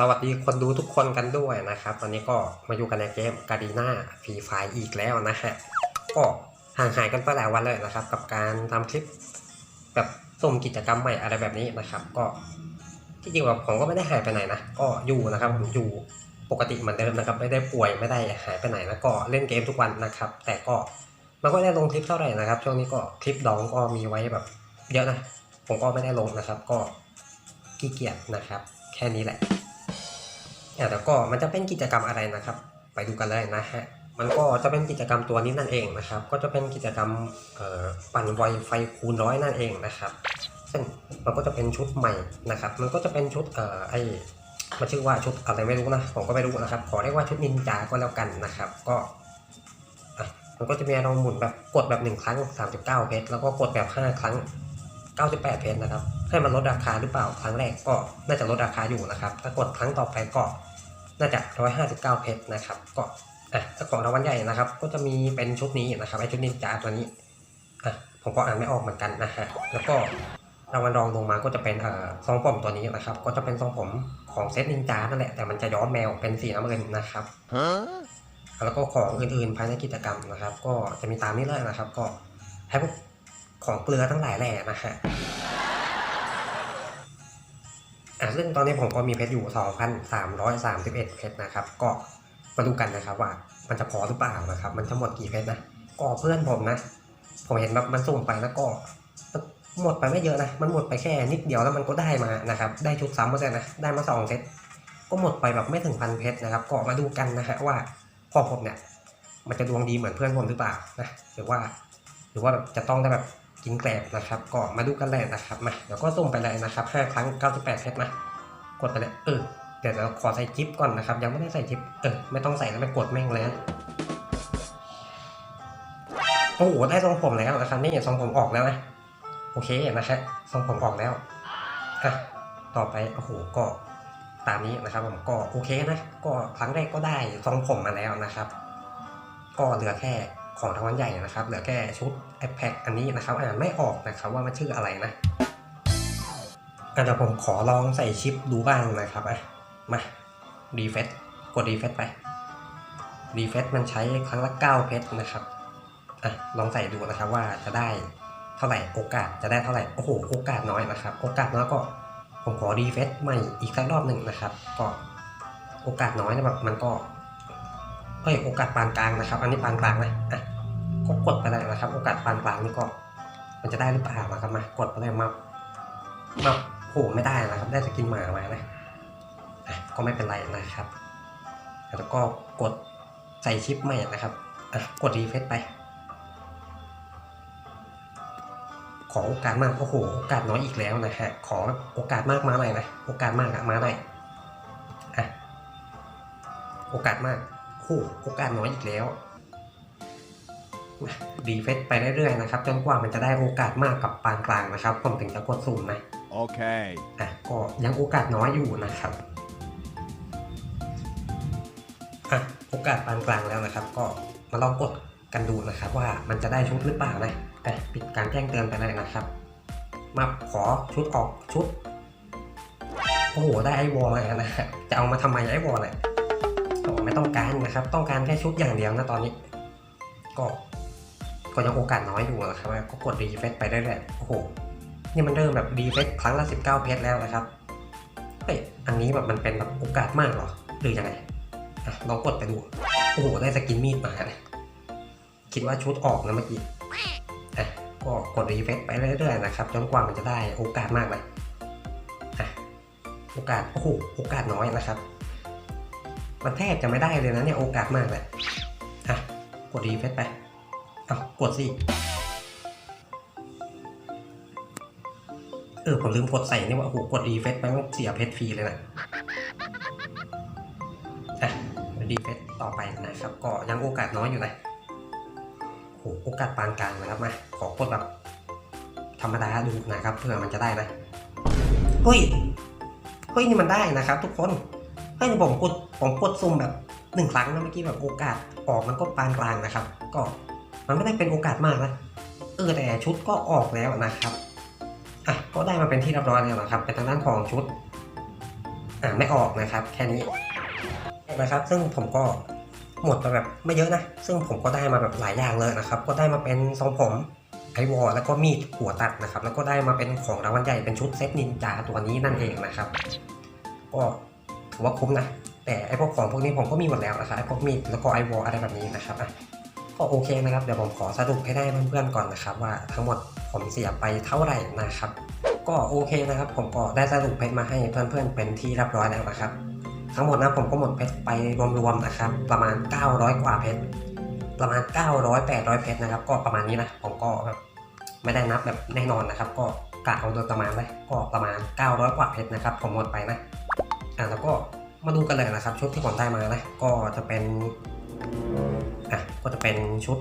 สวัสดีคนดูทุกคนกันด้วยนะครับ ตอนนี้ก็มาอยู่กันในเกมกาดีนาฟรีไฟอีกแล้วนะฮะ ก็ห่างหายกันไปหลายวันเลยนะครับ กับการทำคลิปแบบสุ่มกิจกรรมใหม่อะไรแบบนี้นะครับ ก็ที่จริงว่าผมก็ไม่ได้หายไปไหนนะ ก็อยู่นะครับผมอยู่ปกติเหมือนเดิมนะครับ ไม่ได้ป่วยไม่ได้หายไปไหนนะก็เล่นเกมทุกวันนะครับ แต่ก็มันก็ได้ลงคลิปเท่าไหร่นะครับ ช่วงนี้ก็คลิปดองก็มีไว้แบบเยอะนะ ผมก็ไม่ได้ลงนะครับ ก็ขี้เกียจนะครับ แค่นี้แหละ่แล้วก็มันจะเป็นกิจกรรมอะไรนะครับ ไปดูกันเลยนะฮะมันก็จะเป็นกิจกรรมตัวนี้นั่นเองนะครับ ก็จะเป็นกิจกรรมเอ่อปั่นไวไฟคูณร้อยนั่นเองนะครับ ซึ่งมันก็จะเป็นชุดใหม่นะครับ มันก็จะเป็นชุดเอ่อไอมันชื่อว่าชุดอะไรไม่รู้นะผมก็ไม่รู้นะครับ ขอเรียกว่าชุดนินจาก็แล้วกันนะครับ ก็มันก็จะมีเราหมุนแบบกดแบบหนึ่งครั้ง39เพชรแล้วก็กดแบบ5ครั้ง98เพชรนะครับให้มันลดราคาหรือเปล่าครั้งแรกก็น่าจะลดราคาอยู่นะครับ ถ้ากดครั้งต่อไปก็ น่าจะ 159 เพชรนะครับก็อะถ้าของรางวัลใหญ่นะครับ ก็จะมีเป็นชุดนี้นะครับไอชุดนินจาตัวนี้อะผมก็อ่านไม่ออกเหมือนกันนะฮะแล้วก็รางวัลรองลงมาก็จะเป็นเอ่อซองผมตัวนี้นะครับ ก็จะเป็นซองผมของเซตนินจานั่นแหละแต่มันจะย้อนแมวเป็นสีน้ำเงินนะครับ Huh? แล้วก็ของอื่นๆภายในกิจกรรมนะครับ ก็จะมีตามนี้เลยนะครับ ก็ให้พวกของเกลือทั้งหลายแหล่นะฮะ อะซึ่งตอนนี้ผมก็มีเพชรอยู่ 2,331 เพชรนะครับ ก็มาดูกันนะครับว่ามันจะพอหรือเปล่านะครับ มันจะหมดกี่เพชรนะก็เพื่อนผมนะ ผมเห็นแบบมันสุ่มไปแล้วก็หมดไปไม่เยอะนะ มันหมดไปแค่นิดเดียวแล้วมันก็ได้มานะครับ ได้ชุดซ้ำมาเลยนะ ได้มาสองเซต ก็หมดไปแบบไม่ถึงพันเพชรนะครับ ก็มาดูกันนะฮะว่าพอผมเนี่ย มันจะดวงดีเหมือนเพื่อนผมหรือเปล่านะ หรือว่า หรือว่าแบบจะต้องได้แบบ กินแกลบนะครับก็มาดูกันเลยนะครับมาเดี๋ยวก็ส่งไปเลยนะครับห้าครั้ง 98เพชรนะกดไปเลยเออเดี๋ยวเราขอใส่จิปก่อนนะครับ ยังไม่ได้ใส่จิปเออไม่ต้องใส่แล้วไปกดแม่งเลยนโอ้โหได้ทรงผมแล้วนะครับนี่ทรงผมออกแล้วนะโอเคนะฮะทรงผมออกแล้วอะต่อไปโอ้โหก็ตามนี้นะครับผมก็โอเคนะก็ครั้งแรกก็ได้ทรงผมมาแล้วนะครับ ก็เหลือแค่ ของรางวัลใหญ่นะครับเหลือแค่ชุดแอปแพคอันนี้นะครับอ่านไม่ออกนะครับว่ามันชื่ออะไรนะอะเดี๋ยวผมขอลองใส่ชิปดูบ้างนะครับอะมารีเฟซกดรีเฟซไปรีเฟซมันใช้ครั้งละ9เพชรนะครับอะลองใส่ดูนะครับว่าจะได้เท่าไหร่โอกาสจะได้เท่าไหร่โอ้โหโอกาสน้อยนะครับ โอกาสน้อยก็ผมขอรีเฟซใหม่อีกสักรอบหนึ่งนะครับ ก็โอกาสน้อยนะแบบมันก็ เฮ้ยโอกาสปานกลางนะครับ อันนี้ปานกลางนะอะก็กดไปเลยนะครับ โอกาสปานกลางนี่ก็ มันจะได้หรือเปล่านะครับมากดไปเลยมามาโหไม่ได้นะครับ ได้สกินหมามานะก็ไม่เป็นไรนะครับ แล้วก็กดใส่ชิปใหม่นะครับกดรีเฟซไป ขอโอกาสมากโอ้โหโอกาสน้อยอีกแล้วนะฮะขอโอกาสมากมาหน่อยนะโอกาสมากมาหน่อยอะโอกาสมาก โอ้โหโอกาสน้อยอีกแล้วรีเฟซไปเรื่อยๆนะครับจนกว่ามันจะได้โอกาสมากกับปานกลางนะครับผมถึงจะกดสุ่มนะ Okay. อะก็ยังโอกาสน้อยอยู่นะครับอะโอกาสปานกลางแล้วนะครับ ก็มาลองกดกันดูนะครับ ว่ามันจะได้ชุดหรือเปล่านะอะปิดการแจ้งเตือนไปเลยนะครับ มาขอชุดออกชุดโอ้โหได้ไอวอลเลยนะฮะจะเอามาทำไมไอวอลเลยโอ้ไม่ ต้องการนะครับ ต้องการแค่ชุดอย่างเดียวนะตอนนี้ ก็ก็ยังโอกาสน้อยอยู่นะครับก็กดรีเฟซไปเรื่อยๆโอ้โหนี่มันเริ่มแบบรีเฟซครั้งละ19เพชรแล้วนะครับเฮ้ยอันนี้แบบมันเป็นแบบโอกาสมากเหรอหรือยังไงอะลองกดไปดูโอ้โหได้สกินมีดมานะคิดว่าชุดออกนะเมื่อกี้อะก็กดรีเฟซไปเรื่อยๆนะครับจนกว่ามันจะได้โอกาสมากเลยอะโอกาสโอ้โหโอกาสน้อยนะครับ มันแทบจะไม่ได้เลยนะเนี่ยโอกาสมากเลยอะกดรีเฟซไปเอากดสิเออผมลืมกดใส่นี่ว่าโอ้โหกดรีเฟซไปมันเสียเพชรฟรีเลยนะอะรีเฟซต่อไปนะครับ ก็ยังโอกาสน้อยอยู่นะโอ้โหโอกาสปานกลางนะครับมาขอกดแบบธรรมดาดูนะครับเผื่อมันจะได้นะเฮ้ยเฮ้ยนี่มันได้นะครับ ทุกคน เฮ้ยผมกดผมกดซุ่มแบบหนึ่งครั้งนะเมื่อกี้แบบโอกาสออกมันก็ปานกลางนะครับ ก็มันไม่ได้เป็นโอกาสมากนะเออแต่ชุดก็ออกแล้วนะครับอะก็ได้มาเป็นที่เรียบร้อยแล้วนะครับเป็นทางด้านของชุดอ่าไม่ออกนะครับ แค่นี้นะครับ ซึ่งผมก็หมดไปแบบไม่เยอะนะ ซึ่งผมก็ได้มาแบบหลายอย่างเลยนะครับ ก็ได้มาเป็นทรงผมไอวอลแล้วก็มีดหัวตัดนะครับ แล้วก็ได้มาเป็นของรางวัลใหญ่เป็นชุดเซตนินจาตัวนี้นั่นเองนะครับ ก็ ถือว่าคุ้มนะ แต่ไอพวกของพวกนี้ผมก็มีหมดแล้วนะครับไอพวกมีดแล้วก็ไอวอลอะไรแบบนี้นะครับอะก็โอเคนะครับ เดี๋ยวผมขอสรุปให้ได้เพื่อนๆก่อนนะครับ ว่าทั้งหมดผมเสียไปเท่าไหร่นะครับ ก็โอเคนะครับ ผมก็ได้สรุปเพชรมาให้เพื่อนๆเป็นที่เรียบร้อยแล้วนะครับ ทั้งหมดนะผมก็หมดเพชรไปรวมๆนะครับ ประมาณ 900 กว่าเพชรประมาณ 900 800 เพชรนะครับ ก็ประมาณนี้นะผมก็แบบไม่ได้นับแบบแน่นอนนะครับ ก็กะเอาโดยประมาณไว้ก็ประมาณ 900 กว่าเพชรนะครับ ผมหมดไปนะ อะแล้วก็มาดูกันเลยนะครับ ชุดที่ผมได้มานะ ก็จะเป็นอะก็จะเป็นชุด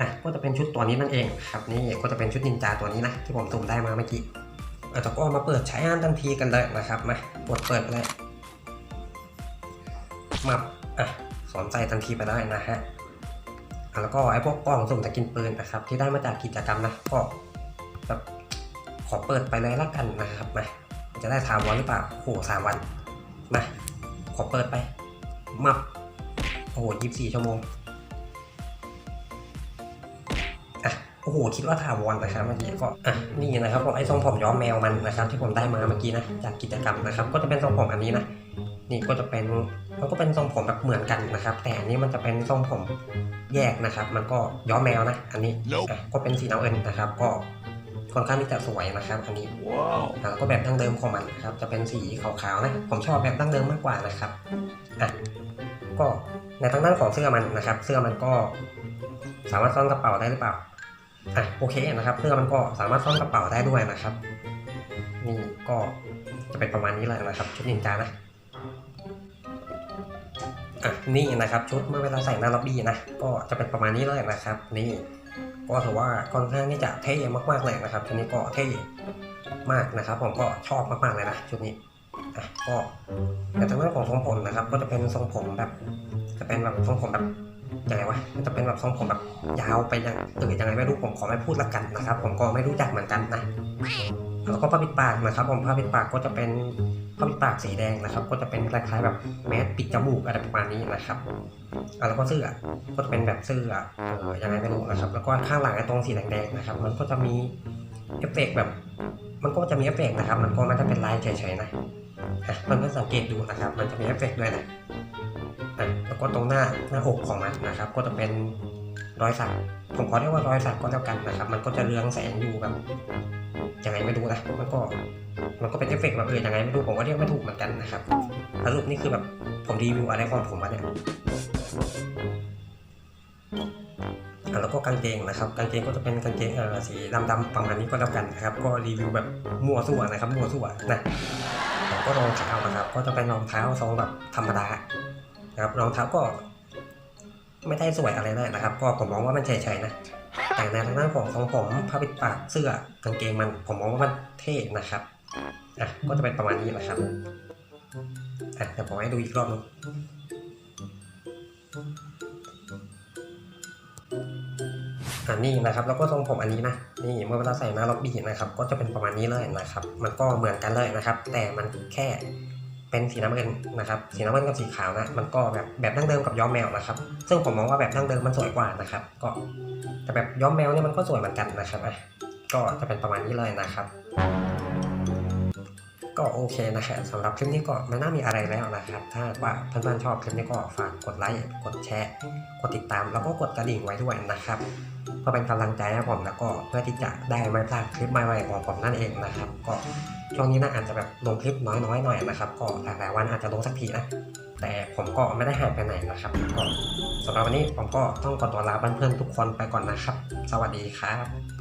อะก็จะเป็นชุดตัวนี้นั่นเองครับนี่ก็จะเป็นชุดนินจาตัวนี้นะที่ผมสุ่มได้มาเมื่อกี้อาจจะก็มาเปิดใช้งานทันทีกันเลยนะครับมากดเปิดไปเลยมาอะสนใจทันทีไปได้นะฮะอะแล้วก็ไอ้พวกกล่องสุ่มตะกินปืนนะครับ ที่ได้มาจากกิจกรรมนะก็แบบขอเปิดไปเลยละกันนะครับมา จะได้ถามวันหรือเปล่าโอ้โหสามวันมาขอเปิดไป มับโอ้โหยี่สิบสี่ชั่วโมงอะโอ้โหคิดว่าถาวรนะครับเมื่อกี้ก็อะนี่นะครับผมไอ้ทรงผมย้อมแมวมันนะครับ ที่ผมได้มาเมื่อกี้นะจากกิจกรรมนะครับ ก็จะเป็นทรงผมอันนี้นะนี่ก็จะเป็นมันก็เป็นทรงผมแบบเหมือนกันนะครับ แต่อันนี้มันจะเป็นทรงผมแยกนะครับ มันก็ย้อมแมวนะ อันนี้อะก็เป็นสีน้ำเงินนะครับ ก็ ค่อนข้างที่จะสวยนะครับอันนี้ว้าวอะแล้วก็แบบดั้งเดิมของมันนะครับ จะเป็นสีขาวๆนะ ผมชอบแบบดั้งเดิมมากกว่านะครับอะก็ในทางด้านของเสื้อมันนะครับ เสื้อมันก็ สามารถซ่อนกระเป๋าได้หรือเปล่าอะโอเคนะครับ เสื้อมันก็สามารถซ่อนกระเป๋าได้ด้วยนะครับนี่ก็จะเป็นประมาณนี้เลยนะครับ ชุดนินจานะอะนี่นะครับชุดเมื่อเวลาใส่หน้าล็อบบี้นะก็จะเป็นประมาณนี้เลยนะครับ นี่ ก็ถือว่าค่อนข้างที่จะเท่มากๆเลยนะครับชุดนี้ก็เท่มากนะครับ ผมก็ชอบมากๆเลยนะชุดนี้อะก็แต่ทางด้านของทรงผมนะครับ ก็จะเป็นทรงผมแบบ จะเป็นแบบทรงผมแบบยังไงวะมันจะเป็นแบบทรงผมแบบยาวไปยังเออยังไงไม่รู้ผมขอไม่พูดละกันนะครับ ผมก็ไม่รู้จักเหมือนกันนะแล้วก็ผ้าปิดปากนะครับ ผมผ้าปิดปากก็จะเป็น ผ้าปิดปากสีแดงนะครับ ก็จะเป็นคล้ายๆแบบแมสปิดจมูกอะไรประมาณนี้นะครับแล้วก็เสื้อก็จะเป็นแบบเสื้อเออยังไงไม่รู้นะครับ แล้วก็ข้างหลังไอ้ตรงสีแดงๆนะครับ มันก็จะมีเอฟเฟกต์แบบ มันก็จะมีเอฟเฟกต์นะครับ มันก็ไม่ได้เป็นลายเฉยๆนะมันก็สังเกตดูนะครับ มันจะมีเอฟเฟกต์ด้วยนะอะแล้วก็ตรงหน้าหน้าอกของมันนะครับ ก็จะเป็นรอยสัก ผมขอเรียกว่ารอยสักก็แล้วกันนะครับ มันก็จะเรืองแสงอยู่แบบยังไงไม่รู้นะ มันก็ มันก็เป็นเอฟเฟกต์แบบเออยังไงไม่รู้ผมก็เรียกไม่ถูกเหมือนกันนะครับสรุปนี่คือแบบผมรีวิวอะไรของผมวะเนี่ยอะแล้วก็กางเกงนะครับกางเกงก็จะเป็นกางเกงเออสีดำๆประมาณนี้ก็แล้วกันนะครับ ก็รีวิวแบบมั่วซั่วนะครับมั่วซั่วนะแล้วก็รองเท้านะครับ ก็จะเป็นรองเท้าทรงแบบธรรมดานะครับรองเท้าก็ไม่ได้สวยอะไรเลยนะครับ ก็ผมมองว่ามันเฉยๆนะแต่ในทางด้านของของผมผ้าปิดปากเสื้อกางเกงมันผมมองว่ามันเท่นะครับ อะก็จะเป็นประมาณนี้นะครับอะเดี๋ยวผมให้ดูอีกรอบนึงอันนี้นะครับแล้วก็ทรงผมอันนี้นะนี่เมื่อเวลาใส่หน้าล็อบบี้นะครับ ก็จะเป็นประมาณนี้เลยนะครับ มันก็เหมือนกันเลยนะครับ แต่มันแค่เป็นสีน้ำเงินนะครับสีน้ำเงินกับสีขาวนะมันก็แบบแบบดั้งเดิมกับย้อมแมวนะครับ ซึ่งผมมองว่าแบบดั้งเดิมมันสวยกว่านะครับ ก็แต่แบบย้อมแมวเนี่ยมันก็สวยเหมือนกันนะครับอะก็จะเป็นประมาณนี้เลยนะครับ ก็โอเคนะครับสำหรับคลิปนี้ก็ไม่น่ามีอะไรแล้วนะครับ ถ้าว่าเพื่อนๆชอบคลิปนี้ก็ฝากกดไลค์กดแชร์ กดติดตามแล้วก็กดกระดิ่งไว้ด้วยนะครับเพื่อเป็นกำลังใจให้ผมแล้วก็เพื่อที่จะได้ไม่พลาดคลิปใหม่ๆของผมนั่นเองนะครับ ก็ช่วงนี้นะอาจจะแบบลงคลิปน้อยๆหน่อยนะครับ ก็หลายๆวันอาจจะลงสักทีนะแต่ผมก็ไม่ได้หายไปไหนนะครับก็สำหรับวันนี้ผมก็ต้องขอตัวลาเพื่อนๆทุกคนไปก่อนนะครับ สวัสดีครับ